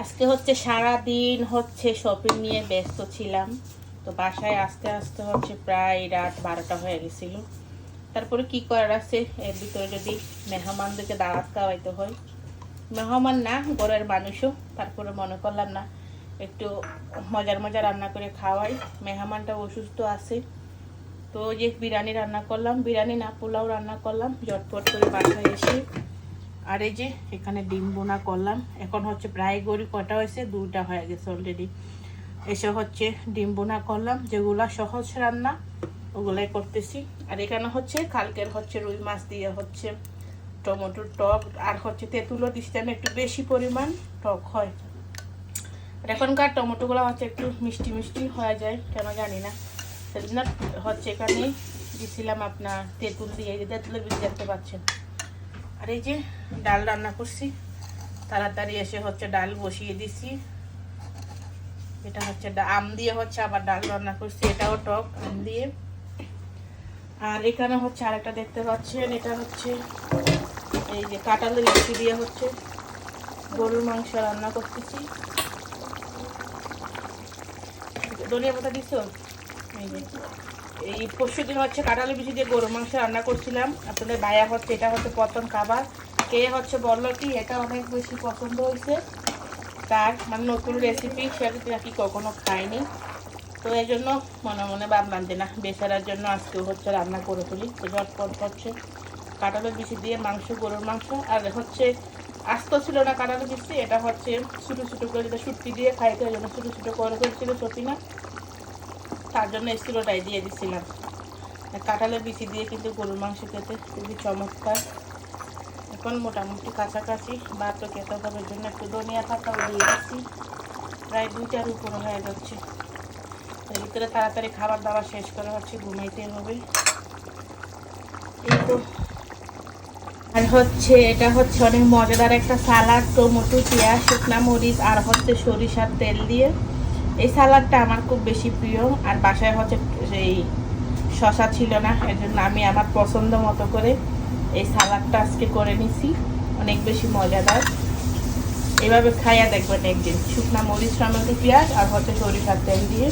আজকে হচ্ছে সারা দিন হচ্ছে শপিং নিয়ে ব্যস্ত ছিলাম। তো বাসায় আস্তে আস্তে হচ্ছে প্রায় রাত বারোটা হয়ে গেছিল। তারপরে কি করার আছে? এর ভিতরে যদি মেহমানদেরকে দাওয়াত খাওয়াইতে হয়। মেহমান না ঘরের মানুষও। তারপরে মনে করলাম না, একটু মজার মজার রান্না করে খাওয়াই। মেহমানটা অসুস্থ আছে। তো যে বিরিয়ানি রান্না করলাম। বিরিয়ানি না, পোলাও রান্না করলাম। জটপট করে বাসায় এসে আর এই যে এখানে ডিম বোনা করলাম। এখন হচ্ছে প্রায় গড়ি কটা হয়েছে? দুইটা হয়ে গেছে অলরেডি এসে হচ্ছে ডিম বোনা করলাম, যেগুলা সহজ রান্না, ওগুলাই করতেছি। আর এখানে হচ্ছে কালকের হচ্ছে রুই মাছ দিয়ে হচ্ছে টমেটোর টক আর হচ্ছে তেঁতুলও দিচ্ছি আমি, একটু বেশি পরিমাণ টক হয়। আর এখনকার টমেটোগুলো হচ্ছে একটু মিষ্টি মিষ্টি হয়ে যায়, কেন জানি না। সেজন্য হচ্ছে এখানে দিছিলাম আপনার তেঁতুল দিয়ে তেঁতুলের বীজ দেখতে পাচ্ছেন। আর এই যে ডাল রান্না করছি, তাড়াতাড়ি এসে হচ্ছে ডাল বসিয়ে দিছি এটা হচ্ছে আম দিয়ে হচ্ছে আবার ডাল রান্না করছি, এটাও টক আম দিয়ে। আর এখানে হচ্ছে আরেকটা দেখতে পাচ্ছেন, এটা হচ্ছে এই যে কাঁটালের লুচি দিয়ে হচ্ছে গরুর মাংস রান্না করতেছি। ধনিয়া পাতা দিছো? এই যে। এই পরশু দিন হচ্ছে কাঁঠালি বিচি দিয়ে গরু মাংস রান্না করছিলাম। আপনাদের ভাইয়া হচ্ছে, এটা হচ্ছে প্রথম খাবার। কে হচ্ছে বলল কি এটা অনেক বেশি পছন্দ হয়েছে। তার মানে নতুন রেসিপি সেটা নাকি কখনো খায়নি। তো এই জন্য মনে মনে ভাবলাম যে না, বেচারার জন্য আজকে হচ্ছে রান্না করে তুলি। তো ঝটপট হচ্ছে কাঁঠালের বিচি দিয়ে মাংস, গরুর মাংস। আর হচ্ছে আস্ত ছিল না কাঁঠালের বিচি, এটা হচ্ছে ছোটো ছোটো করে যেটা সুটকি দিয়ে খাইতে ওই জন্য ছোটো ছোটো করে ফেলছিল সত্যি তার জন্য স্টিলোটাই দিয়ে দিছিলাম। কাঁঠালের বিচি দিয়ে কিন্তু গরুর মাংস খেতে খুবই চমৎকার। এখন মোটামুটি কাছাকাছি ভাতও খেতে হবে জন্য একটু ধনিয়া পাতাও দিয়ে দিচ্ছি। প্রায় দুইটার উপরে হয়ে যাচ্ছে। এর ভিতরে তাড়াতাড়ি খাবার দাবার শেষ করা হচ্ছে ঘুমাইতে হবে। এই আর হচ্ছে, এটা হচ্ছে অনেক মজাদার একটা সালাড টমেটো, পেঁয়াজ, শুকনা মরিচ আর হচ্ছে সরিষার তেল দিয়ে। এই সালাডটা আমার খুব বেশি প্রিয়, আর বাসায় হচ্ছে সেই শশা ছিল না এর জন্য আমি আমার পছন্দ মতো করে এই সালাডটা আজকে করে নিছি। অনেক বেশি মজাদার। এভাবে খাইয়া দেখবেন একদিন। শুকনা মরিচ, টমেটো, পেঁয়াজ আর হচ্ছে সরিষার তেল দিয়ে।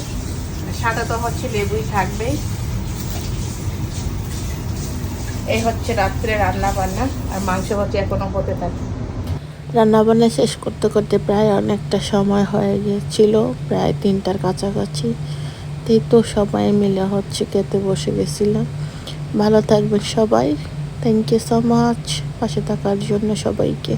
সাদা তো হচ্ছে লেবুই থাকবেই এই হচ্ছে রাত্রে রান্না বান্না আর মাংস হচ্ছে এখনও হতে থাকে। রান্নাবান্না শেষ করতে করতে প্রায় অনেকটা সময় হয়ে গিয়েছিল, প্রায় তিনটার কাছাকাছি। তাই তো সবাই মিলে হচ্ছে খেতে বসে গেছিলাম। ভালো থাকবেন সবাই। থ্যাংক ইউ সো মাচ পাশে থাকার জন্য সবাইকে।